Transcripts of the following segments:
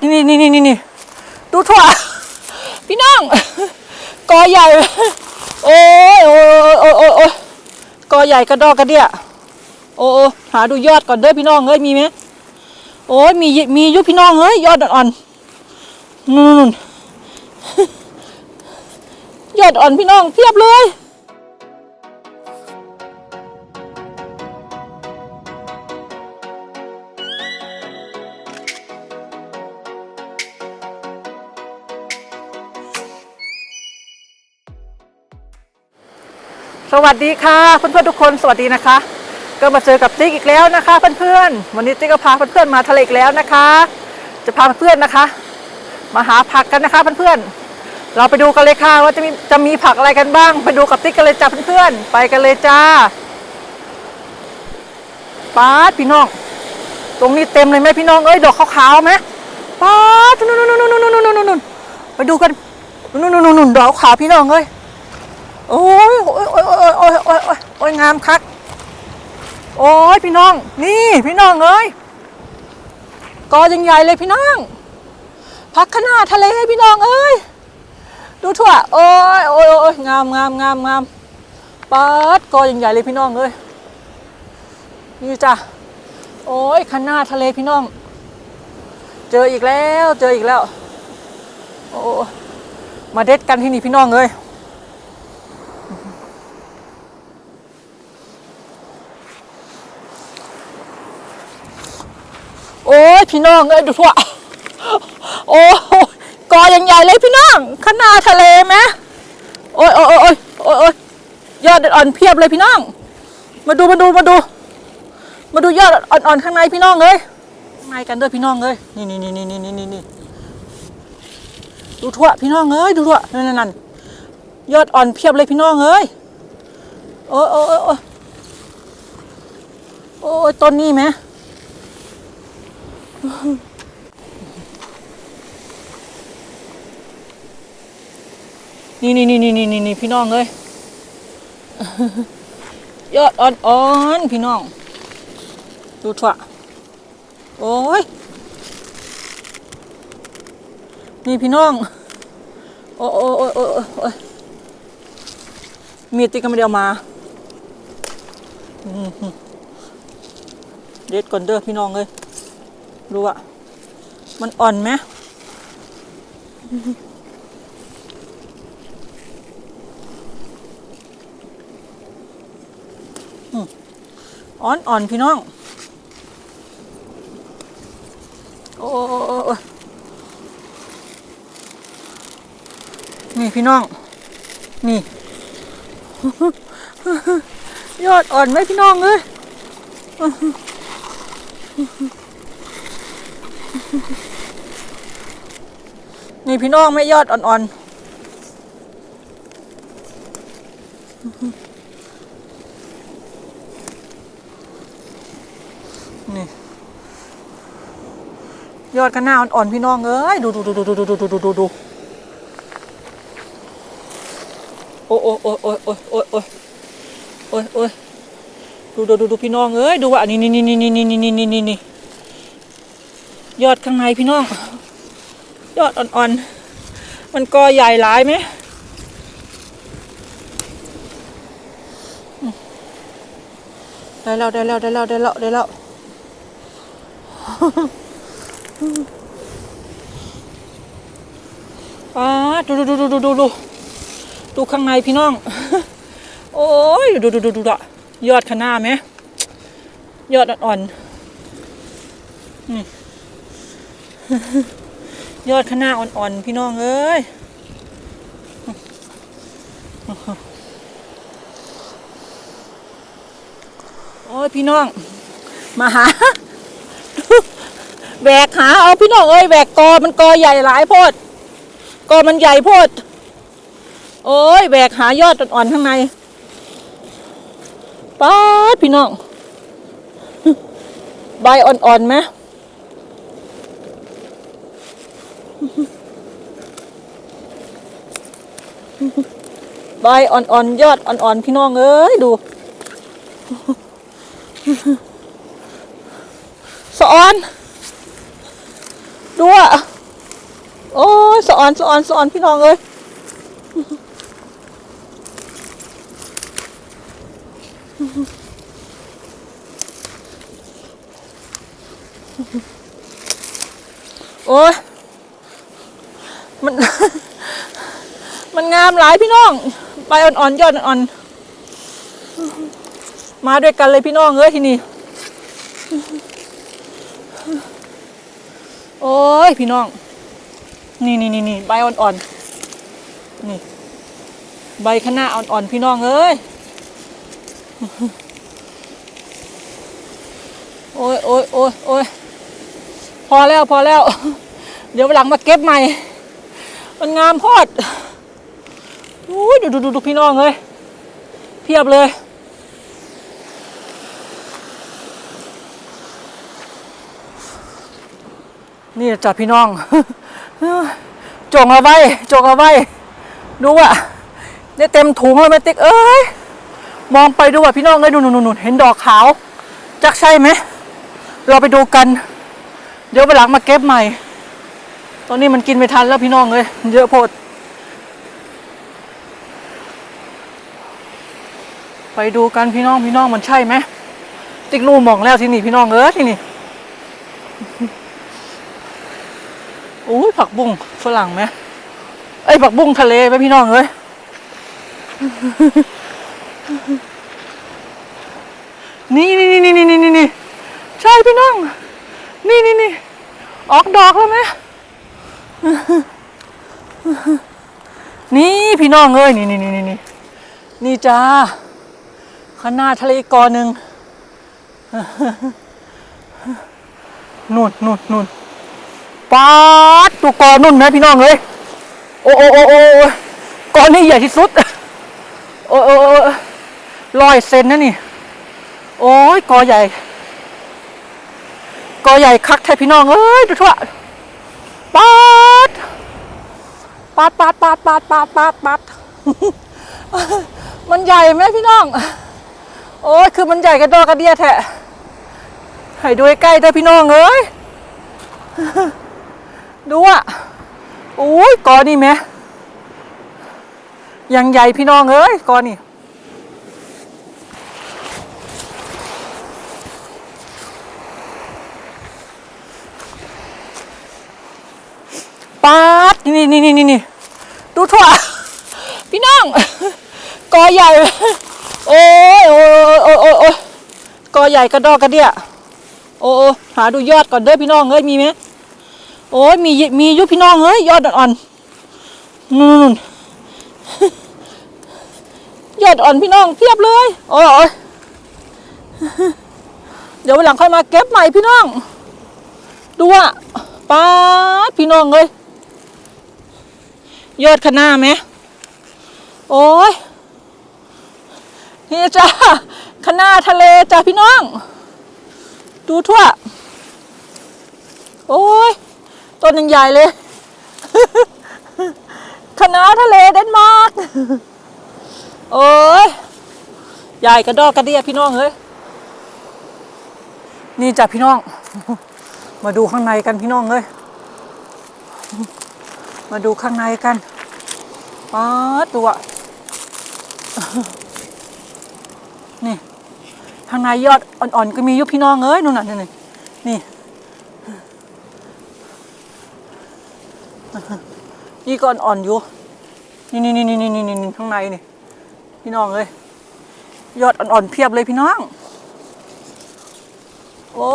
นี่นี่นี่นี่นี่ดูถั่วพี่น้องกอใหญ่ โอ้ยโอ้ยโอ้ยโอ้ยโอ้ยกอใหญ่กระดอกกระเดี่ยโอ้โหาดูยอดก่อนเด้อพี่น้องเอ้ยมีไหมโอ้ยมีมียุพี่น้องเอ้ยยอดอ่อนๆนู่นนู่นยอดอ่อนพี่น้องเพียบเลย สวัสดีค่ะเพื่อนๆทุกคนสวัสดีนะคะ ก็มาเจอกับติ๊กอีกแล้วนะคะ เพื่อนๆวันนี้ติ๊กก็พาเพื่อนๆมาทะเลอีกแล้วนะคะ จะพาเพื่อนๆนะคะ มาหาผักกันนะคะเพื่อนๆเราไปดูกันเลยค่ะว่าจะมีจะมีผักอะไรกันบ้าง ไปดูกับติ๊กกันเลยจ้าเพื่อนๆไปกันเลยจ้าป้าดพี่น้อง ตรงนี้เต็มเลยไหมพี่น้องเอ้ยดอกขาวๆไหมป้าดนู่นนู่นนู่นนู่นนู่นนู่นไปดูกันนู่นนู่นนู่นดอกขาวพี่น้องเอ้ย โอ้ยโอ้ยโอ้ยโอ้ยโอ้ยโอ้ยโอ้ยโอ้ยงามคัก โอ้ยพี่น้อง นี่พี่น้องเอ้ยกอยังใหญ่เลยพี่น้องพักขนาดทะเลให้พี่น้องเอ้ยดูถั่ว โอ้ยโอ้ยโอ้ยงามงามงามงามปัดกอยังใหญ่เลยพี่น้องเอ้ยนี่จ้ะโอ้ยขนาดทะเลพี่น้อง เจออีกแล้วเจออีกแล้ว โอ้มาเด็ดกันที่นี่พี่น้องเอ้ย โอ้ยพี่น้องเอ้ยดูทั่วโอ้กอยังใหญ่เลยพี่น้องขนาดทะเลไหมโอ้ยโอ้ยโอ้ยโอ้ยโอ้ยยอดอ่อนเพียบเลยพี่น้อง มาดูมาดูมาดู มาดูยอดอ่อนๆข้างในพี่น้องเลยข้างในกันด้วยพี่น้องเลยนี่นี่นี่นี่นี่นี่นี่ดูทั่วพี่น้องเอ้ยดูทั่วนั่นนั่นยอดอ่อนเพียบเลยพี่น้องเอ้ยโอ้ยโอ้ยโอ้ยโอ้ยโอ้ยต้นนี้ไหม นี่นี่นี่นี่นี่นี่นี่พี่น้องเอ้ยยอดอ่อนๆพี่น้อง ดูถั่วโอ้ย นี่พี่น้อง โอ้โอ้โอ้โอ้โอ้โอ้ยมีติกก็ไม่ได้เอามาเด็ดก่อนเด้อพี่น้องเอ้ย ดูอะมันอ่อนไหมอ่อนอ่อนพี่น้องโอ้โอ้โอ้โอ้นี่พี่น้อง นี่ ยอดอ่อนไหมพี่น้องเอ้ย นี่พี่น้องไม่ยอดอ่อนๆ นี่ ยอดกันหน้าอ่อนๆ พี่น้องเอ้ย ดูดูดูดูดูดูดูดูดูดูโอ้โอ้โอ้โอ้โอ้โอ้โอ้โอ้โอ้ดูดูดูดูพี่น้องเอ้ย ดูว่านี่นี่นี่นี่นี่นี่นี่นี่นี่ ยอดข้างในพี่น้อง ยอดอ่อนๆ มันกอใหญ่หลายไหมได้แล้วได้แล้วได้แล้วได้แล้วได้แล้วป้าดดูดูดูดูดูดูดูข้างในพี่น้อง โอ้ยดูดูดูดูละยอดข้างหน้าไหมยอดอ่อนๆนี่ ยอดขนาอ่อนๆ พี่น้องเอ้ยโอ้ยพี่น้อง มาหาแบกหาเอาพี่น้องเอ้ยแบกกอมันกอใหญ่หลายโพดกอมันใหญ่โพด โอ้ยแบกหายอดอ่อนๆข้างในป้าพี่น้อง ใบอ่อนๆไหม ใบอ่อนๆยอดอ่อนๆพี่น้องเอ้ยดูสะออนดูอะยสะออนสะออนสะออนพี่น้องเอ้ยโอ้ย มัน มันงามหลายพี่น้องใบอ่อนๆยอดอ่อนๆมาด้วยกันเลยพี่น้องเอ้ยที่นี่โอ้ยพี่น้อง นี่นี่นี่นี่ใบอ่อนๆนี่ใบคะน้าอ่อนๆพี่น้องเอ้ยโอ้ยโอ้ยโอ้ยโอ้ยพอแล้วพอแล้ว เดี๋ยวหลังมาเก็บใหม่ มันงามโพอดอุ้ยดูดูดูดูพี่น้องเลย เพียบเลย นี่จับพี่น้อง จงเอาไว้ จงเอาไว้ ดูอะได้เต็มถุงเลยแม่ติ๊ก เอ้ย มองไปดูอะพี่น้องเลยนู่นนู่นนู่นเห็นดอกขาว จักใช่ไหม เราไปดูกัน เดี๋ยวไปหลังมาเก็บใหม่ ตอนนี้มันกินไม่ทันแล้วพี่น้องเลยเยอะโพด ไปดูกันพี่น้องพี่น้องมันใช่ไหมติ๊กรูมองแล้วที่นี่พี่น้องเออที่นี่โอ้ยผักบุ้งฝรั่งไหมไอ้ยผักบุ้งทะเลไหมพี่น้องเอ้ยนี่นี่นี่นี่นี่นี่ใช่พี่น้อง นี่นี่นี่ออกดอกแล้วไหม นี่พี่น้องเอ้ยนี่นี่นี่นี่นี่นี่จ้าข้างหน้าทะเลกอหนึ่งนู่นนู่นนู่นปาดตัวกอนุ่นนะพี่น้องเอ้ยโอ้โอ้โอ้โอ้อ้กอนี่ใหญ่ที่สุดโอ้โอ้โอ้ร้อยเซนนะนี่ โอ้ยกอใหญ่กอใหญ่คักแท้พี่น้องเอ้ยดูทั่วป๊าด ปาดปาดปาดปาดปาดปาดปาดมันใหญ่ไหมพี่น้อง โอ้ยคือมันใหญ่กระดอกระเดียแท้ให้ดูใกล้เด้อพี่น้องเอ้ยดูอะโอ้ยกอนี่ไหมยังใหญ่พี่น้องเอ้ยกอนี่ปา นี่นี่นี่นี่นี่ดูถั่ว พี่น้อง กอใหญ่ โอ้ยโอ้ยโอ้ยโอ้ยโอ้ยกอใหญ่กระดอกกระเดียโอ้โอ้หาดูยอดก่อนเด้อพี่น้องเอ้ยมีไหมโอ้ยมีมียุพี่น้องเอ้ยยอดอ่อนๆนู่นยอดอ่อนพี่น้องเพียบเลย โอ้ยเดี๋ยววันหลังค่อยมาเก็บใหม่พี่น้อง ดูอะป้าพี่น้องเลย ยอดคะน้าไหมโอ้ยนี่จ้าคน้าทะเลจ้าพี่น้อง ดูทั่ว โอ้ยต้นยังใหญ่เลยคณะทะเลเดนมาร์กโอ้ย ใหญ่กระดอกกระเดียพี่น้องเอ้ย นี่จ้ะพี่น้อง มาดูข้างในกันพี่น้องเอ้ย มาดูข้างในกันป๊าตัว นี่ ข้างในยอดอ่อนๆก็มีอยุพี่น้องเอ้ยนู่นน่ะนี่นี่นี่นี่ก็อ่อนๆอยู่ นี่นี่นี่นี่นี่นี่ข้างในนี่ พี่น้องเลยยอดอ่อนๆเพียบเลยพี่น้อง โอ้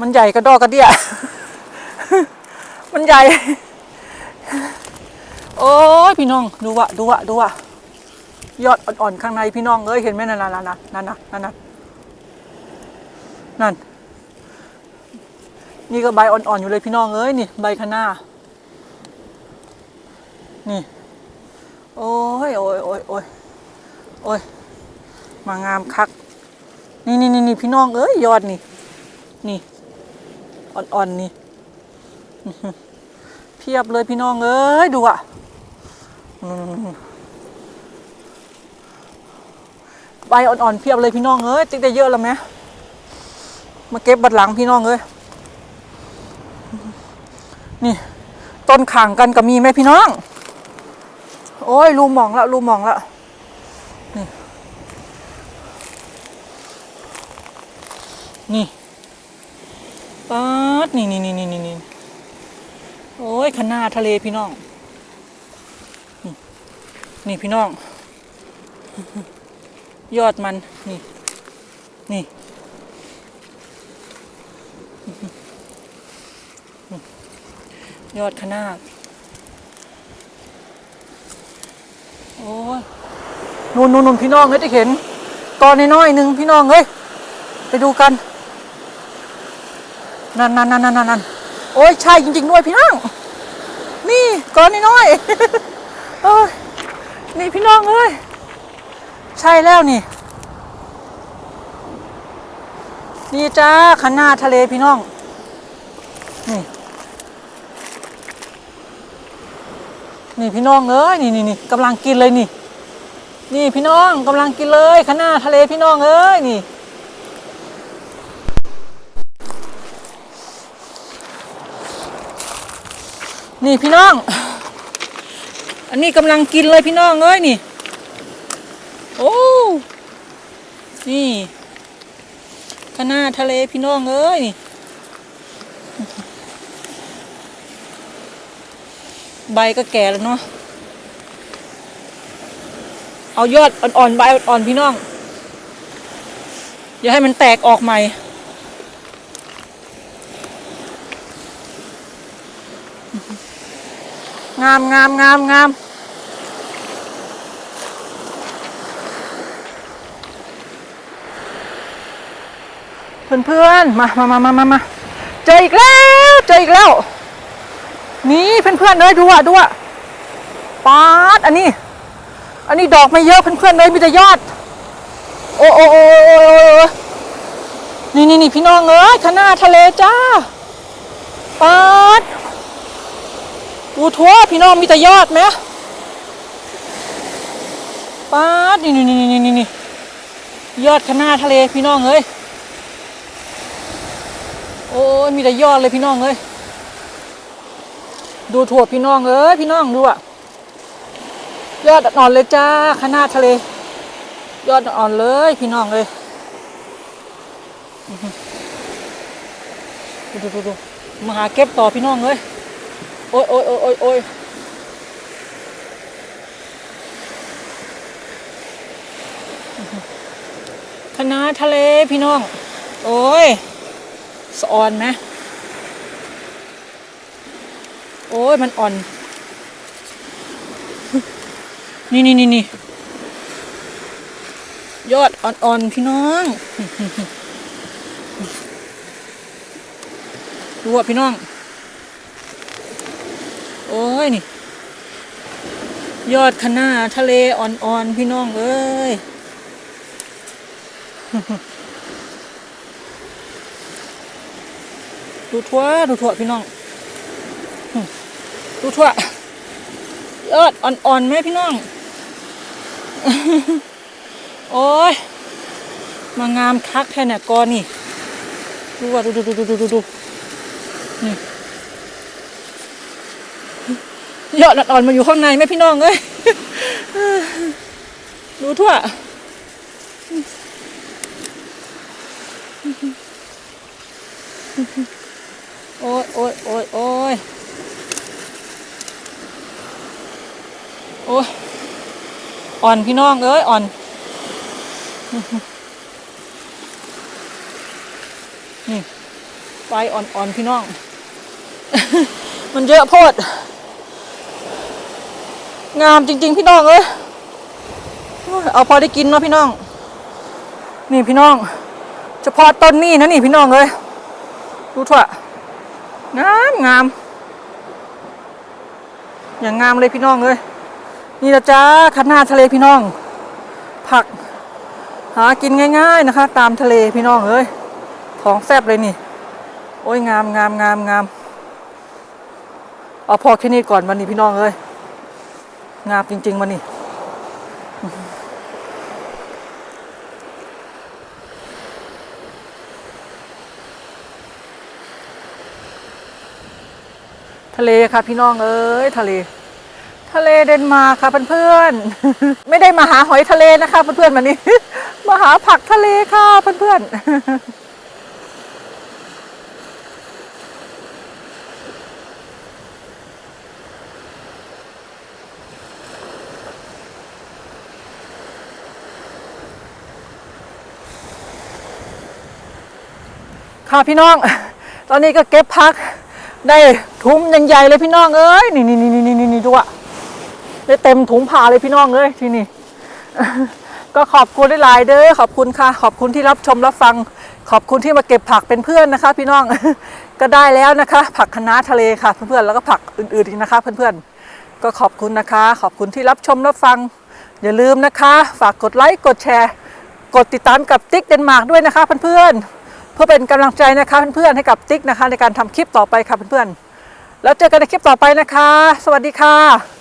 มันใหญ่กระดอกกระเดียมันใหญ่ โอ้ยพี่น้องดูวะดูวะดูวะยอดอ่อนๆข้างในพี่น้องเอ้ยเห็นไหมนั่นนั่นนั่นนั่นนั่นนั่นนั่นนี่ก็ใบอ่อนๆอยู่เลยพี่น้องเอ้ยนี่ใบคะน้า นี่ โอ้ยโอ้ยโอ้ยโอ้ยโอ้ยมางามคักนี่นี่นี่นี่พี่น้องเอ้ยยอดนี่ นี่ อ่อนๆนี่เพียบเลยพี่น้องเอ้ยดูอะ ใบอ่อนๆเพียบเลยพี่น้องเอ้ยติ๊กได้เยอะแล้วไหมมาเก็บบัดหลังพี่น้องเอ้ยนี่ต้นข่างกันกับมีไหมพี่น้อง โอ้ยรูมองละรูมองละนี่นี่ป๊าดนี่นี่นี่นี่นี่โอ้ยขนาทะเลพี่น้อง นี่พี่น้อง ยอดมัน นี่ นี่ ยอดขนาดโอ้ยนู่นนู่นนู่นพี่น้องเอ้ยจะเห็น ตอนน้อยๆหนึ่งพี่น้องเอ้ย ไปดูกัน นั่นนั่นนั่นนั่นนั่นโอ้ยใช่จริง ๆ ด้วยพี่น้อง นี่ก้อนน้อยๆเอ้ย นี่พี่น้องเอ้ย ใช่แล้วนี่ นี่จ้าคันหน้าทะเลพี่น้อง นี่ นี่พี่น้องเอ้ย นี่นี่นี่กำลังกินเลยนี่ นี่พี่น้องกำลังกินเลยข้างหน้าทะเลพี่น้องเอ้ย นี่นี่พี่น้อง อันนี้กำลังกินเลยพี่น้องเอ้ยนี่ โอ้ นี่ข้างหน้าทะเลพี่น้องเอ้ยนี่ ใบก็แก่แล้วเนาะ เอายอดอ่อนๆใบอ่อนๆพี่น้อง อย่าให้มันแตกออกใหม่งามงามงามงาม เพื่อนๆ มามามามามามาเจออีกแล้ว เจออีกแล้ว นี่เพื่อนๆเลยดูอะดูอะป๊าดอันนี้ อันนี้ดอกไม่เยอะเพื่อนๆเลยมีแต่ยอด โอ้โอ้โอ้โอ้โอ้โอ้นี่นี่นี่พี่น้องเอ้ยข้างหน้าทะเลจ้าป๊าดดูทั่วพี่น้องมีแต่ยอดไหมป๊าดนี่นี่นี่นี่นี่นี่ยอดข้างหน้าทะเลพี่น้องเอ้ย โอ้ยมีแต่ยอดเลยพี่น้องเอ้ยดูถั่วพี่น้องเอ้ยพี่น้องดูอะยอดอ่อนเลยจ้าขนาดทะเล ยอดอ่อนเลยพี่น้องเลยดูดูดูดูมาหาเก็บต่อพี่น้องเลยโอ้ยโอ้ยโอ้ยโอ้ยโอ้ยคณะทะเลพี่น้อง โอ้ย สะออนไหมโอ้ยมันอ่อน นี่นี่นี่นี่ยอดอ่อนๆพี่น้องดูอะพี่น้อง โอ้ยนี่ ยอดคะน้าทะเลอ่อนๆพี่น้องเอ้ย ดูทั่วดูทั่วพี่น้องดูทั่วยอดอ่อนๆไหมพี่น้อง โอ้ยมางามคักแค่เนี่ยกอนี่ดูว่าดูดูดูดูดูดูดูนี่ยอดอ่อนๆมาอยู่ข้างในไหมพี่น้องเอ้ยดูทั่ว โอ้ยโอ้ยโอ้ยโอ้ยโอ้ยอ่อนพี่น้องเอ้ยอ่อน นี่ไฟอ่อนๆพี่น้อง มันเยอะโพด งามจริง ๆ พี่น้องเอ้ยเอาพอได้กินเนาะพี่น้อง นี่พี่น้อง เฉพาะต้นนี่นะนี่พี่น้องเอ้ยดูเถอะามงาม อย่างงามเลยพี่น้องเอ้ยนี่ละจ้าคันหน้าทะเลพี่น้อง ผักหากินง่าย ๆนะคะ ตามทะเลพี่น้องเอ้ยของแซ่บเลยนี่ โอ้ยงามงามงามงามเอาพอแค่นี้ก่อนวันนี้พี่น้องเอ้ยงามจริง ๆวันนี้ ทะเลค่ะพี่น้องเอ้ยทะเล ทะเลเดนมาร์กค่ะเพื่อนๆไม่ได้มาหาหอยทะเลนะคะเพื่อนๆวันนี้ มาหาผักทะเลค่ะเพื่อนๆค่ะพี่น้อง ตอนนี้ก็เก็บพัก ได้ถุงใหญ่ๆเลยพี่น้องเอ้ยนี่นี่นี่นี่นี่นี่ดูอะได้เต็มถุงผ้าเลยพี่น้องเอ้ยที่นี่ก็ขอบคุณหลายเด้อขอบคุณค่ะ ขอบคุณที่รับชมรับฟัง ขอบคุณที่มาเก็บผักเป็นเพื่อนนะคะ พี่น้องก็ได้แล้วนะคะ ผักคะน้าทะเลค่ะ เพื่อนๆแล้วก็ผักอื่นๆอีกนะคะ เพื่อนๆก็ขอบคุณนะคะ ขอบคุณที่รับชมรับฟัง อย่าลืมนะคะ ฝากกดไลค์กดแชร์ กดติดตามกับติ๊กเดนมาร์กด้วยนะคะ เพื่อนๆ เพื่อเป็นกำลังใจนะคะเพื่อนๆให้กับติ๊กนะคะ ในการทำคลิปต่อไปค่ะเพื่อนๆแล้วเจอกันในคลิปต่อไปนะคะ สวัสดีค่ะ